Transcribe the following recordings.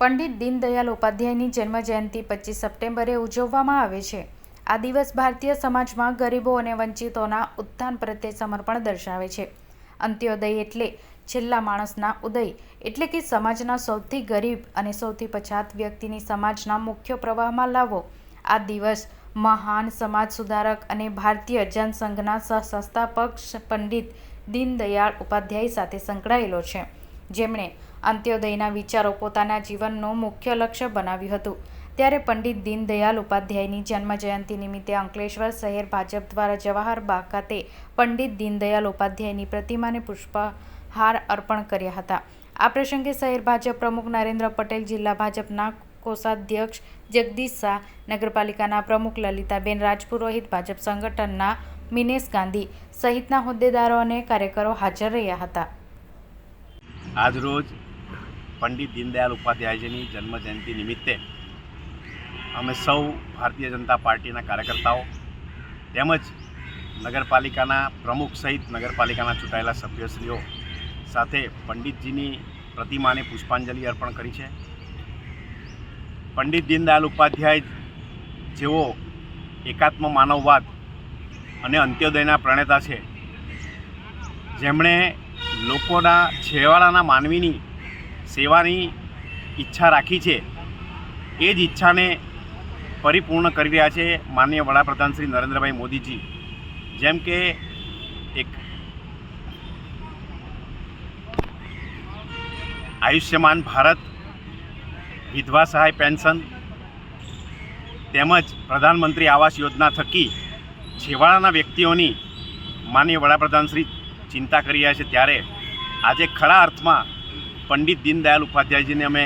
પંડિત દીનદયાલ ઉપાધ્યાયની જન્મજયંતિ પચીસ સપ્ટેમ્બરે ઉજવવામાં આવે છે. આ દિવસ ભારતીય સમાજમાં ગરીબો અને વંચિતોના ઉત્થાન પ્રત્યે સમર્પણ દર્શાવે છે. અંત્યોદય એટલે છેલ્લા માણસના ઉદય, એટલે કે સમાજના સૌથી ગરીબ અને સૌથી પછાત વ્યક્તિની સમાજના મુખ્ય પ્રવાહમાં લાવવો આ દિવસ મહાન સમાજ સુધારક અને ભારતીય જનસંઘના સહસંસ્થાપક પંડિત દીનદયાળ ઉપાધ્યાય સાથે સંકળાયેલો છે. જેમણે અંત્યોદયના વિચારો પોતાના જીવનનું મુખ્ય લક્ષ્ય બનાવ્યું હતું. ત્યારે પંડિત દીનદયાલ ઉપાધ્યાયની જન્મજયંતિ નિમિત્તે અંકલેશ્વર શહેર ભાજપ દ્વારા જવાહર બાગ ખાતે પંડિત દીનદયાલ ઉપાધ્યાયની પ્રતિમાને પુષ્પહાર અર્પણ કર્યા હતા. આ પ્રસંગે શહેર ભાજપ પ્રમુખ નરેન્દ્ર પટેલ, જિલ્લા ભાજપના કોષાધ્યક્ષ જગદીશ શાહ, નગરપાલિકાના પ્રમુખ લલિતાબેન રાજપુરોહિત, ભાજપ સંગઠનના મિનેશ ગાંધી સહિતના હોદ્દેદારો અને કાર્યકરો હાજર રહ્યા હતા. આજરોજ પંડિત દીનદયાળ ઉપાધ્યાયજીની જન્મજયંતિ નિમિત્તે અમે સૌ ભારતીય જનતા પાર્ટીના કાર્યકર્તાઓ તેમજ નગરપાલિકાના પ્રમુખ સહિત નગરપાલિકાના ચૂંટાયેલા સભ્યશ્રીઓ સાથે પંડિતજીની પ્રતિમાને પુષ્પાંજલિ અર્પણ કરી છે. પંડિત દીનદયાળ ઉપાધ્યાય જેઓ એકાત્મ માનવવાદ અને અંત્યોદયના પ્રણેતા છે, જેમણે લોકોના છેવાડાના માનવીની સેવાની ઈચ્છા રાખી છે. એ જ ઈચ્છાને પરિપૂર્ણ કરી રહ્યા છે માનનીય વડાપ્રધાન શ્રી નરેન્દ્રભાઈ મોદીજી. જેમ કે એક આયુષ્યમાન ભારત વિધવા સહાય પેન્શન તેમજ પ્રધાનમંત્રી આવાસ યોજના થકી છેવાડાના વ્યક્તિઓની માનનીય વડાપ્રધાન શ્રી ચિંતા કરી રહ્યા છે ત્યારે આજે ખરા અર્થમાં પંડિત દીનદયાલ ઉપાધ્યાયજીને અમે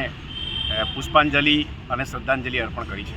પુષ્પાંજલિ અને શ્રદ્ધાંજલિ અર્પણ કરી છે.